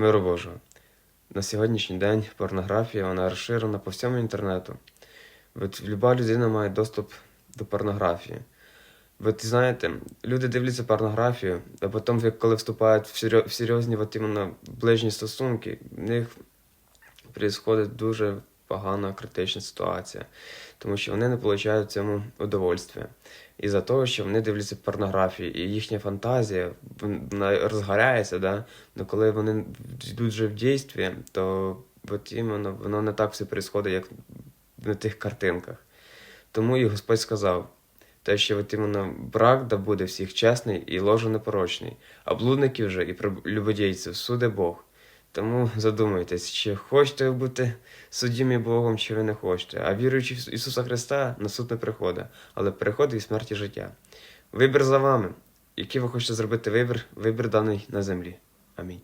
Миру Божого. На сьогоднішній день порнографія вона розширена по всьому інтернету. От люба людина має доступ до порнографії. Ви знаєте, люди дивляться порнографію, а потім, коли вступають в серйо- в серйозні от ближні стосунки, в них відбувається дуже погана критична ситуація, тому що вони не отримують в цьому удовольствия. Із-за того, що вони дивляться порнографію, і їхня фантазія вона розгоряється, да? але коли вони йдуть вже в дійстві, то от іменно воно не так все відбувається, як на тих картинках. Тому і Господь сказав, те, що от іменно брак да буде всіх чесний і ложу непорочний, а блудників же і любодійців суде Бог. Тому задумайтесь, чи хочете ви бути судімі Богом, чи ви не хочете. А віруючи в Ісуса Христа на суд не приходить, але приходить і смерті життя. Вибір за вами. Який ви хочете зробити вибір, вибір даний на землі. Амінь.